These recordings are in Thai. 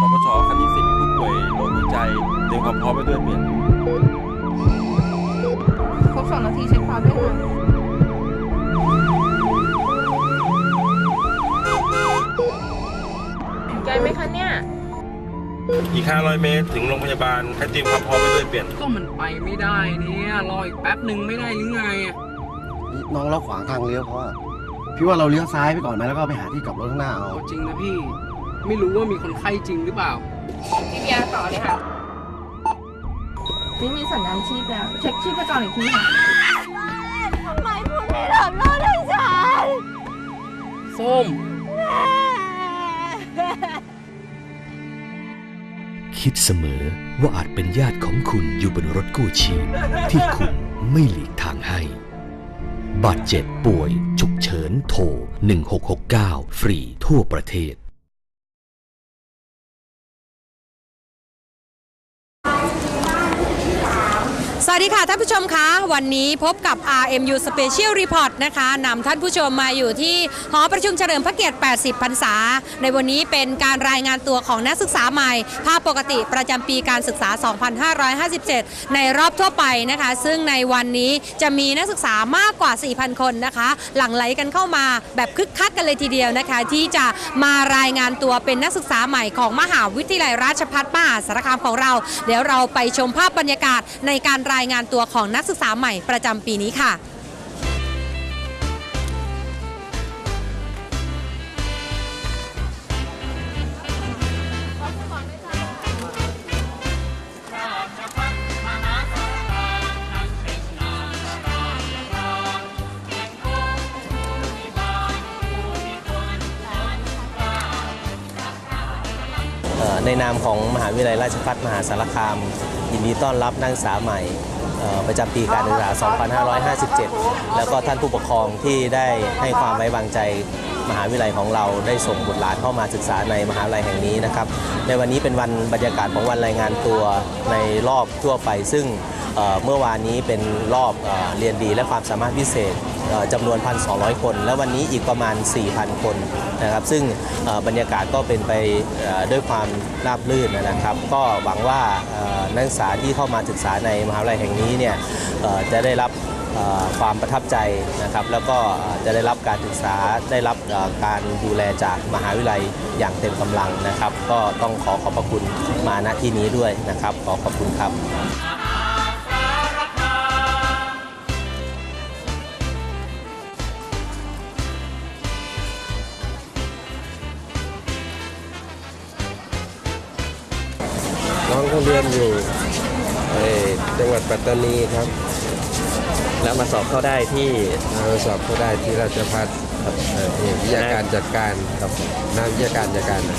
สปชคันที่สิบผู้ป่วยโรคหัวใจเตรียมความพร้อมไปด้วยเปลี่ยนครบสองนาทีเช็คความด้วยค่ะถึงใจไหมคะเนี่ย อีก 500 เมตรถึงโรงพยาบาลให้เตรียมความพร้อมไปด้วยเปลี่ยน ก็มันไปไม่ได้เนี่ยรออีกแป๊บหนึ่งไม่ได้หรือไงอะน้องเราขวางทางเลี้ยวเพราะว่าพี่ว่าเราเลี้ยวซ้ายไปก่อนไหมแล้วก็ไปหาที่กลับรถข้างหน้าเอา เอาจริงนะพี่ ไม่รู้ว่ามีคนไข้จริงหรือเปล่า พี่เบียร์ต่อเลยค่ะ นี่มีสัญญาณชีพแล้ว เช็คชีพจรอีกทีค่ะ ทำไมคุณไม่ทำโทษให้ฉันส้มคิดเสมอว่าอาจเป็นญาติของคุณอยู่บนรถกู้ชีพ ที่คุณไม่หลีกทางให้ บาดเจ็บป่วย ฉุกเฉินโทร 1669 ฟรีทั่วประเทศ วัสดีค่ะท่านผู้ชมคะวันนี้พบกับ RMU Special Report นะคะนำท่านผู้ชมมาอยู่ที่หอประชุมเฉลิมพระเกียรติ 80 พรรษา ในวันนี้เป็นการรายงานตัวของนักศึกษาใหม่ภาพปกติประจำปีการศึกษา 2557 ในรอบทั่วไปนะคะ ซึ่งในวันนี้จะมีนักศึกษามากกว่า 4,000 คนนะคะ หลั่งไหลกันเข้ามาแบบคึกคักกันเลยทีเดียวนะคะ ที่จะมารายงานตัวเป็นนักศึกษาใหม่ของมหาวิทยาลัยราชภัฏมหาสารคามของเรา เดี๋ยวเราไปชมภาพบรรยากาศในการรายงานตัวของนักศึกษาใหม่ประจำปีนี้ค่ะในนามของมหาวิทยาลัยราชภัฏมหาสารคาม ยินดีต้อนรับนักศึกษาใหม่ ประจำปีการศึกษา 2557 แล้วก็ท่านผู้ปกครองที่ได้ให้ความไว้วางใจมหาวิทยาลัยของเราได้ส่งบุตรหลานเข้ามาศึกษาในมหาวิทยาลัยแห่งนี้นะครับ ในวันนี้เป็นวันบรรยากาศของวันรายงานตัวในรอบทั่วไป ซึ่งเมื่อวานนี้เป็นรอบเอเรียนดีและความสามารถพิเศษจำนวน 1,200 คน และวันนี้อีกประมาณ 4,000 คนนะครับ ซึ่งบรรยากาศก็เป็นไปด้วยความราบรื่นนะครับ ก็หวังว่านักศึกษาที่เข้ามาศึกษาในมหาวิทยาลัยแห่งนี้เนี่ยจะได้รับความประทับใจนะครับ แล้วก็จะได้รับการศึกษาได้รับการดูแลจากมหาวิทยาลัยอย่างเต็มกำลังนะครับ ก็ต้องขอขอบพระคุณมาณที่นี้ด้วยนะครับ ขอขอบคุณครับน้องเขาเรียนอยู่ จังหวัดปัตตานีครับแล้วมาสอบเข้าได้ที่เราสอบเขาได้ที่ราชพัฒครับเอ่อที่วิทยาการจัดการครับนักวิทยาการจัดการนะ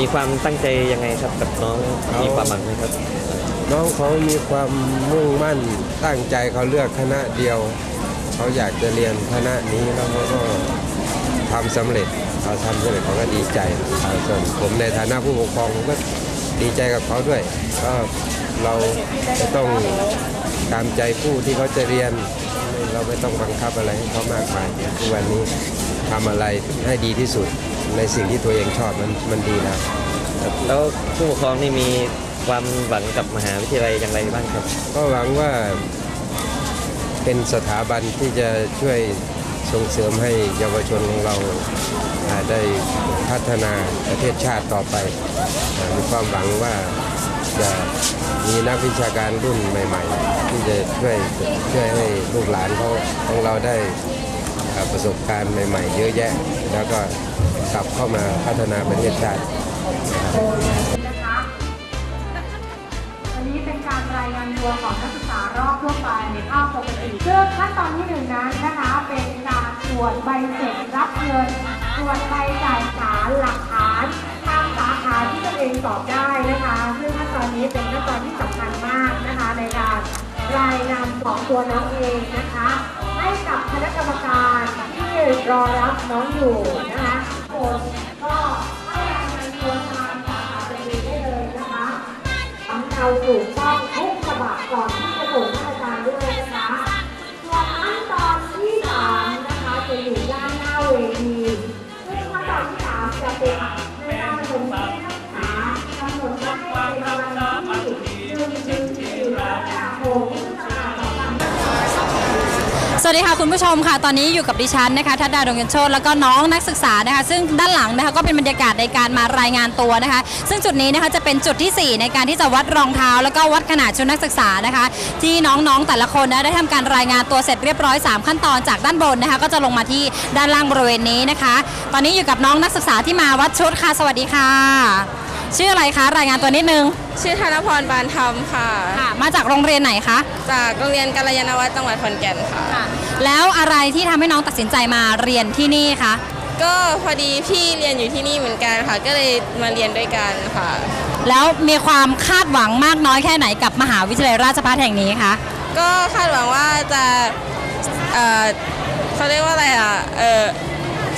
มีความตั้งใจยังไงครับกับน้องเขามีมีความหวังไหมครับ น้องเขามีความมุ่งมั่นตั้งใจเขาเลือกคณะเดียว เขาอยากจะเรียนคณะนี้แล้วเขาก็ทำสำเร็จเขาทำสำเร็จเขาก็ดีใจครับส่วนผมในฐานะผู้ปกครองผมก็ ดีใจกับเขาด้วยก็เราจะต้องตามใจผู้ที่เขาจะเรียน เราไม่ต้องบังคับอะไรให้เขามากมายทุกวันนี้ทำอะไรให้ดีที่สุดในสิ่งที่ตัวเองชอบมันมันดีแล้วแล้วผู้ปกครองนี่มีความหวังกับมหาวิทยาลัยอย่างไรบ้างครับ ก็หวังว่าเป็นสถาบันที่จะช่วยส่งเสริมให้เยาวชนของเราอ่า ได้พัฒนาประเทศชาติต่อไปมีความหวังว่าจะมีนักวิชาการรุ่นใหม่ๆ ที่จะช่วยช่วยให้ลูกหลานเขาของเราได้ประสบการณ์ใหม่ๆ เยอะแยะ แล้วก็กลับเข้ามาพัฒนาประเทศชาติวันนี้เป็นการรายงานตัวของนักศึกษารอบทั่วไปในภาพปกติซึ่งขั้นตอนที่หนึ่งนั้นนะคะ เป็นการตรวจใบเสร็จรับเงิน ตรวจใบจ่ายสารหลักฐานตามสาขาที่ตนเองสอบได้นะคะ ซึ่งขั้นตอนนี้เป็นขั้นตอนที่สำคัญมากนะคะ ในการรายงานของตัวน้องเองนะคะ ให้กับคณะกรรมการที่รอรับน้องอยู่นะคะคนก็ให้รายงานตัวตามสาขาไปได้เลยนะคะทำเราถูกต้องทุกฉบับก่อนที่จะส่งให้ สวัสดีค่ะคุณผู้ชมค่ะ ตอนนี้อยู่กับดิฉันนะคะทัดดาดวงเงินโชตแล้วก็น้องนักศึกษานะคะ ซึ่งด้านหลังนะคะก็เป็นบรรยากาศในการมารายงานตัวนะคะ ซึ่งจุดนี้นะคะจะเป็นจุดทีสี่4 ในการที่จะวัดรองเท้า แล้วก็วัดขนาดชุดนักศึกษานะคะ ที่น้องๆแต่ละคนนะได้ทำการรายงานตัวเสร็จเรียบร้อย 3 ขั้นตอนจากด้านบนนะคะ ก็จะลงมาที่ด้านล่างบริเวณนี้นะคะ ตอนนี้อยู่กับน้องนักศึกษาที่มาวัดชุดค่ะ สวัสดีค่ะ ชื่ออะไรคะ รายงานตัวนิดนึง ชื่อธนพรบานธรรมค่ะ ค่ะ มาจากโรงเรียนไหนคะ จากโรงเรียนกัลยาณวัฒน์จังหวัดขอนแก่นค่ะ แล้วอะไรที่ทำให้น้องตัดสินใจมาเรียนที่นี่คะ ก็พอดีพี่เรียนอยู่ที่นี่เหมือนกันค่ะ ก็เลยมาเรียนด้วยกันค่ะ แล้วมีความคาดหวังมากน้อยแค่ไหนกับมหาวิทยาลัยราชภัฏแห่งนี้คะ ก็คาดหวังว่าจะเอ่อเขาเรียกว่าอะไรอะ เออ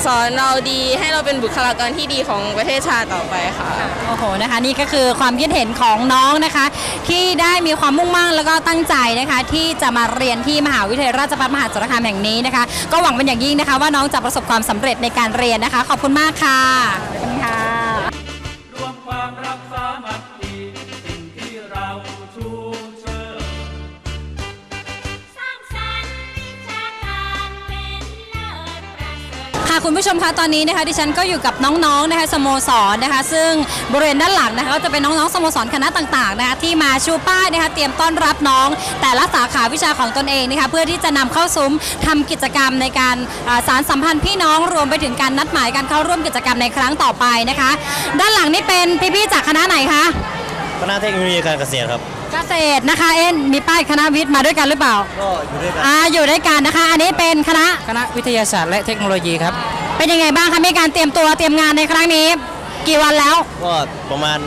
สอนเราดีให้เราเป็นบุคลากรที่ดีของประเทศชาติต่อไปค่ะ โอ้โหนะคะ นี่ก็คือความคิดเห็นของน้องนะคะ ที่ได้มีความมุ่งมั่นแล้วก็ตั้งใจนะคะ ที่จะมาเรียนที่มหาวิทยาลัยราชภัฏมหาสารคามแห่งนี้นะคะ ก็หวังเป็นอย่างยิ่งนะคะ ว่าน้องจะประสบความสำเร็จในการเรียนนะคะ ขอบคุณมากค่ะ ค่ะคุณผู้ชมคะตอนนี้นะคะดิฉันก็อยู่กับน้องๆนะคะสโมสรนะคะ ซึ่งบริเวณด้านหลังนะคะก็จะเป็นน้องๆสโมสรคณะต่างๆนะคะที่มาชูป้ายนะคะเตรียมต้อนรับน้อง แต่ละสาขาวิชาของตนเองนะคะเพื่อที่จะนำเข้าซุ้มทำกิจกรรมในการสารสัมพันธ์พี่น้องรวมไปถึงการนัดหมายการเข้าร่วมกิจกรรมในครั้งต่อไปนะคะ ด้านหลังนี่เป็นพี่ๆจากคณะไหนคะคณะเทคโนโลยีการเกษตรครับ เกษตรนะคะเอ็นมีป้ายคณะวิทย์มาด้วยกันหรือเปล่าก็อยู่ด้วยกันอ่าอยู่ด้วยกันนะคะ อันนี้เป็นคณะคณะวิทยาศาสตร์และเทคโนโลยีครับ เป็นยังไงบ้างคะมีการเตรียมตัวเตรียมงานในครั้งนี้ กี่วันแล้วก็ประมาณ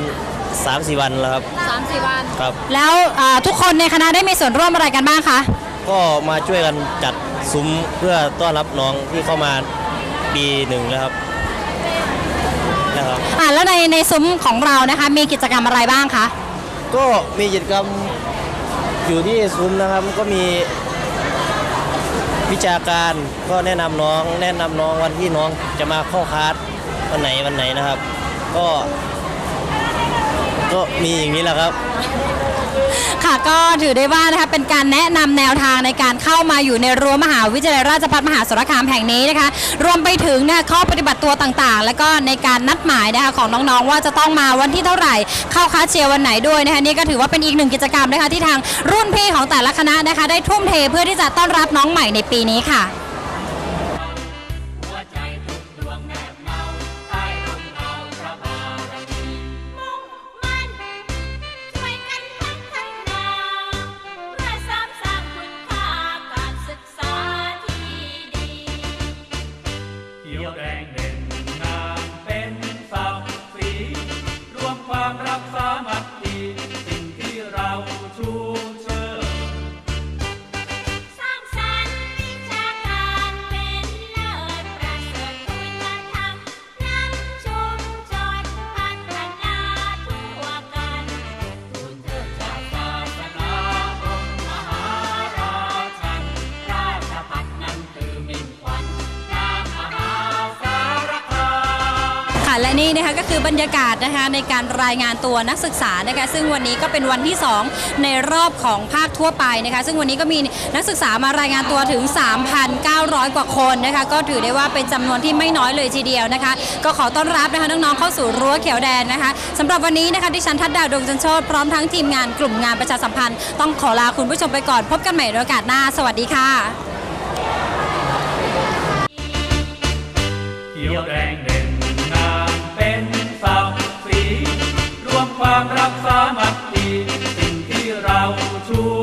3-4 วันแล้วครับ3-4วันครับ แล้วอ่าทุกคนในคณะได้มีส่วนร่วมอะไรกันบ้างคะก็มาช่วยกันจัดซุ้มเพื่อต้อนรับน้องที่เข้ามาปีหนึ่งแล้วครับนะครับอ่าแล้วในในซุ้มของเรานะคะมีกิจกรรมอะไรบ้างคะ ก็มีกิจกรรมอยู่ที่ซุ้มนะครับก็มีวิชาการก็แนะนำน้อง แนะนำน้องวันที่น้องจะมาเข้าคลาสวันไหนวันไหนนะครับ ก็ ก็มีอย่างนี้แหละครับ ค่ะก็ถือได้ว่านะคะเป็นการแนะนำแนวทางในการเข้ามาอยู่ในรั้วมหาวิทยาลัยราชภัฏมหาสารคามแห่งนี้นะคะ รวมไปถึงนะข้อปฏิบัติตัวต่างๆ แล้วก็ในการนัดหมายนะคะของน้องๆ ว่าจะต้องมาวันที่เท่าไหร่ เข้าคาเชียร์วันไหนด้วยนะคะนี่ก็ถือว่าเป็นอีกหนึ่งกิจกรรมนะคะที่ทางรุ่นพี่ของแต่ละคณะนะคะ ได้ทุ่มเทเพื่อที่จะต้อนรับน้องใหม่ในปีนี้ค่ะ เขีย ค่ะและนี่นะคะก็คือบรรยากาศนะคะในการรายงานตัวนักศึกษานะคะซึ่งวันนี้ก็เป็นวันที่ 2 ในรอบของภาคทั่วไปนะคะซึ่งวันนี้ก็มีนักศึกษามารายงานตัวถึง 3,900 กว่าคนนะคะก็ถือได้ว่าเป็นจำนวนที่ไม่น้อยเลยทีเดียวนะคะ ก็ขอต้อนรับนะคะน้องๆเข้าสู่รั้วเขียวแดนนะคะสำหรับวันนี้นะคะดิฉันทัดดาวดวงจันทร์โชตพร้อมทั้งทีมงานกลุ่มงานประชาสัมพันธ์ต้องขอลาคุณผู้ชมไปก่อน พบกันใหม่ในโอกาสหน้า สวัสดีค่ะเขียวแดงเด่นง ความรักสามัคคีสิ่งที่เราชู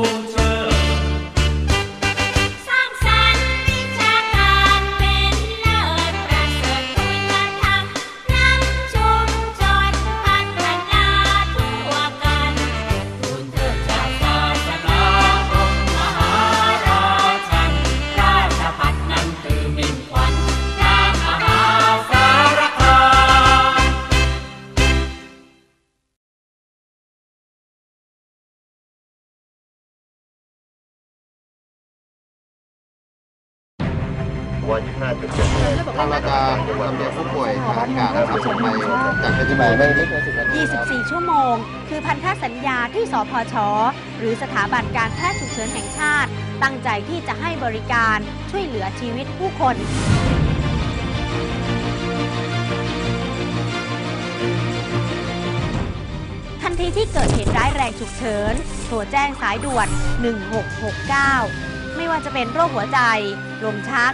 เชิ ทางราชาลำเลียงผู้ป่วยทางอากาศนะครับส่งไปจากเพชรบูรณ์24 ชั่วโมง คือพันธสัญญาที่สพช หรือสถาบันการแพทย์ฉุกเฉินแห่งชาติ ตั้งใจที่จะให้บริการช่วยเหลือชีวิตผู้คนทันทีที่เกิดเหตุร้ายแรงฉุกเฉิน โทรแจ้งสายด่วน 1669 ไม่ว่าจะเป็นโรคหัวใจ ลมชัก